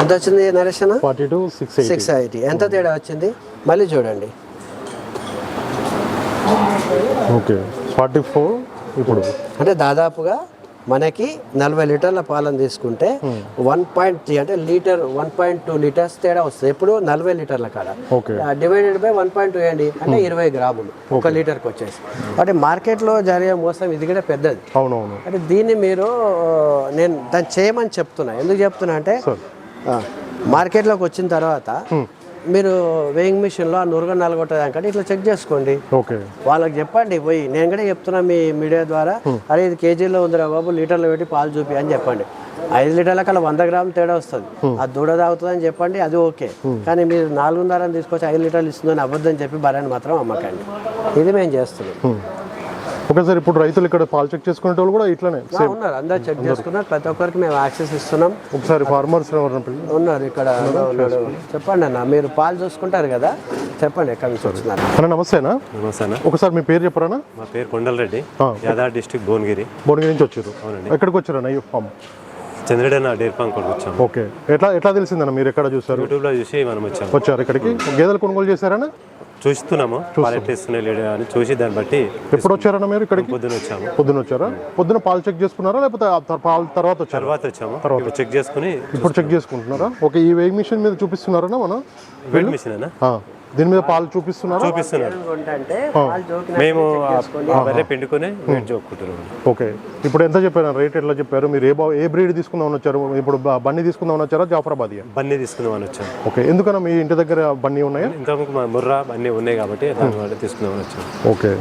ఎంత వచ్చింది నరేష్ అన్న? Forty two six six eighty ఎంత తేడా వచ్చింది? మళ్ళీ చూడండి. ఓకే ఫార్టీ ఫోర్ ఇప్పుడు. అంటే దాదాపుగా మనకి నలభై లీటర్ల పాలను తీసుకుంటే వన్ పాయింట్ త్రీ అంటే litre one point two litres తేడా వస్తుంది. ఎప్పుడు నలభై లీటర్ల కాడ. Okay. Divided by one point two వేయండి అంటే ఇరవై గ్రాములు. ఒక లీటర్కి వచ్చేసి. అంటే మార్కెట్లో జరిగే మోసం ఇది కూడా పెద్దది. అవునవును. అంటే దీన్ని మీరు నేను దాన్ని చేయమని చెప్తున్నా. ఎందుకు చెప్తున్నా అంటే మార్కెట్లోకి వచ్చిన తర్వాత మీరు వేయింగ్ మిషన్లో ఆ నురుగ నలగొట్టదానికంటే ఇట్లా చెక్ చేసుకోండి. ఓకే. వాళ్ళకి చెప్పండి పోయి నేను కూడా చెప్తున్నా మీ మీడియా ద్వారా అరే ఇది కేజీలో ఉందిరా బాబు లీటర్లో పెట్టి పాలు చూపి అని చెప్పండి. ఐదు లీటర్ల కల్లా వంద గ్రాములు తేడా వస్తుంది. అది దూడ తాగుతుంది అని చెప్పండి అది ఓకే. కానీ మీరు నాలుగున్నర తీసుకొచ్చి ఐదు లీటర్లు ఇస్తుందని అబద్ధం చెప్పి బర్రెని మాత్రం అమ్మకండి. ఇది మేము చేస్తున్నాం. ఓకే సార్ ఇప్పుడు రైతులు ఇక్కడ పాలు చెక్ చేసుకునే వాళ్ళు కూడా ఇట్లానే ఉన్నారు. అందరు చెక్ చేసుకున్నారు. ప్రతి ఒక్కరికి మేము యాక్సెస్ ఇస్తున్నాం. ఒకసారి ఫార్మర్స్ ఉన్నారు ఇక్కడ. చెప్పండి అన్న మీరు పాలు చూసుకుంటారు కదా? చెప్పండి ఎక్కడి నుంచి వచ్చినారు అన్న నమస్తేనా నమస్తే ఒకసారి మీ పేరు చెప్పరానా మా పేరు కొండలరెడ్డి. యాదాద్రి డిస్టిక్ భువనగిరి. భువనగిరి నుంచి వచ్చారు. అవునండి. ఎక్కడికి వచ్చారన్న ఈ ఫామ్? చంద్రుడన్న డైరీ ఫామ్ కొడుకు వచ్చాము ఓకే. ఎట్లా ఎట్లా తెలిసిందన్న మీరు ఎక్కడ చూసారు యూట్యూబ్లో చూసి మనం వచ్చాము వచ్చారు ఇక్కడికి. గేదెలు కొనుగోలు చేశారనా చూస్తున్నాము పాలు ఎట్లా ఇస్తున్నాయి లేడు అని చూసి దాన్ని బట్టి ఎప్పుడు వచ్చారన్న మీరు ఇక్కడికి? పొద్దున వచ్చాము. పొద్దున వచ్చారా? పొద్దున పాలు చెక్ చేసుకున్నారా? లేకపోతే పాలు తర్వాత వచ్చారా? తర్వాత వచ్చాము. ఇప్పుడు చెక్ చేసుకుని ఇప్పుడు చెక్ చేసుకుంటున్నారా? ఓకే ఈ వెయిగ్ మిషన్ మీద చూపిస్తున్నారా మనం? వెయిట్ మిషన్ అన్న దీని మీద పాలు చూపిస్తున్నారా? చూపిస్తున్నారు. అంటే పాలు జోకిన మేము ఆ బర్రె పిండుకొని ఓకే. ఇప్పుడు ఎంత చెప్పారు? రేట్ ఎట్లా చెప్పారు? మీరు ఏ బా ఏ బ్రీడ్ తీసుకుందామని వచ్చారు? ఇప్పుడు బన్నీ తీసుకుందామని వచ్చారా? జాఫరాబాదియా? బన్నీ తీసుకుందామని వచ్చాము ఓకే. ఎందుకన్నా మీ ఇంటి దగ్గర బన్నీ ఉన్నాయా? ఇంకా మా ముర్రా అన్నీ ఉన్నాయి కాబట్టి దాని వల్ల తీసుకుందామని వచ్చాము ఓకే.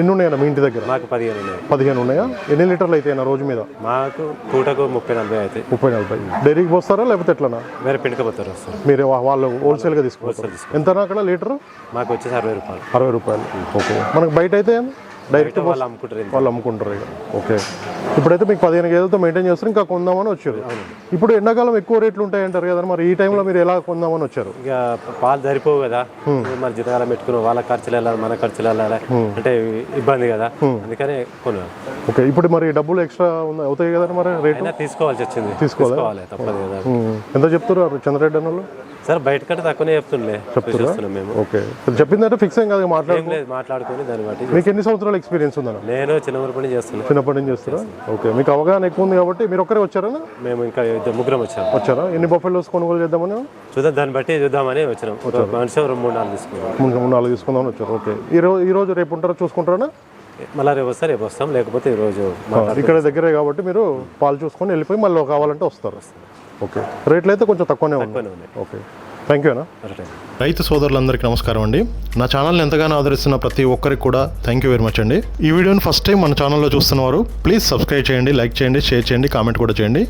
ఎన్ని ఉన్నాయన్నా మీ ఇంటి దగ్గర? మాకు పదిహేను ఉన్నాయి. పదిహేను ఉన్నాయా? ఎన్ని లీటర్లు అయితే రోజు మీద? మాకు పూటకు ముప్పై నలభై అవుతాయి. ముప్పై నలభై. డైరీకి పోస్తారా లేకపోతే ఎట్లనా? వేరే పిండుకపోతారు వస్తారు. మీరు వాళ్ళు హోల్సేల్గా తీసుకుంటారు. ఎంతనా అక్కడ లీటర్? మాకు వచ్చేసి అరవై రూపాయలు. అరవై రూపాయలు. ఓకే. మనకు బయట అయితే డైరెక్ట్ వాళ్ళు అమ్ముకుంటారు. వాళ్ళు అమ్ముకుంటారు ఇక. ఓకే. ఇప్పుడైతే మీకు పదిహేను గేదెలతో మెయింటైన్ చేస్తారు ఇంకా కొందామని వచ్చారు. ఇప్పుడు ఎండాకాలం ఎక్కువ రేట్లు ఉంటాయంటారు కదా మరి ఈ టైంలో మీరు ఎలా కొందామని వచ్చారు? ఇక పాలు సరిపోవు కదా. మరి జీతకాలం పెట్టుకుని వాళ్ళ ఖర్చులు వెళ్ళాలి మన ఖర్చులు వెళ్ళాలి అంటే ఇబ్బంది కదా. అందుకనే కొన్నాను ఓకే. ఇప్పుడు మరి డబ్బులు ఎక్స్ట్రా అవుతాయి కదా మరి రేటు? తీసుకోవాల్సి వచ్చింది. తీసుకోవాలా? తప్పదు కదా. ఎంత చెప్తారు చంద్రరెడ్డి అన్నలు? సార్ బయట కంటే తక్కువనే చెప్తుండే. చూస్తున్నాం మేము. ఓకే. చెప్పిందంటే ఫిక్స్ ఏం కాదు మాట్లాడు ఏం లేదు మాట్లాడుకొని దాన్ని బట్టి మీకు ఎన్ని సంవత్సరాల ఎక్స్పీరియన్స్ ఉందన్న? నేను చిన్న పని చేస్తున్నా. చిన్నప్పటి నుంచి చేస్తారా ఓకే. మీకు అవగాహన ఎక్కువ ఉంది కాబట్టి మీరు ఒక్కరే వచ్చారా? మేము ఇంకా ముగ్గురం వచ్చాము. వచ్చారా? ఎన్ని బఫెలోస్ కొనుగోలు చేద్దామని? చూద్దాం దాన్ని బట్టి చూద్దామని వచ్చినాం ఒక మనిషి రెండు మూడు నాలుగు తీసుకున్నాం. మూడు నాలుగు తీసుకుందామని వచ్చారు. ఓకే. ఈ రోజు ఈ రోజు రేపు ఉంటారా? చూసుకుంటారా? మళ్ళీ రేపు వస్తే రేపు వస్తాం. లేకపోతే ఈరోజు. ఇక్కడ దగ్గరే కాబట్టి మీరు పాలు చూసుకొని వెళ్ళిపోయి మళ్ళీ కావాలంటే వస్తారు. ఓకే. రేట్లు అయితే కొంచెం తక్కువనే ఉన్నాయి. ఓకే. థ్యాంక్ యూ అన్న. రైతు సోదరులందరికీ నమస్కారం అండి. నా ఛానల్ని ఎంతగానో ఆదరిస్తున్న ప్రతి ఒక్కరికి కూడా థ్యాంక్ యూ వెరీ మచ్ అండి. ఈ వీడియోని ఫస్ట్ టైం మన ఛానల్లో చూస్తున్నవారు ప్లీజ్ సబ్స్క్రైబ్ చేయండి లైక్ చేయండి షేర్ చేయండి కామెంట్ కూడా చేయండి.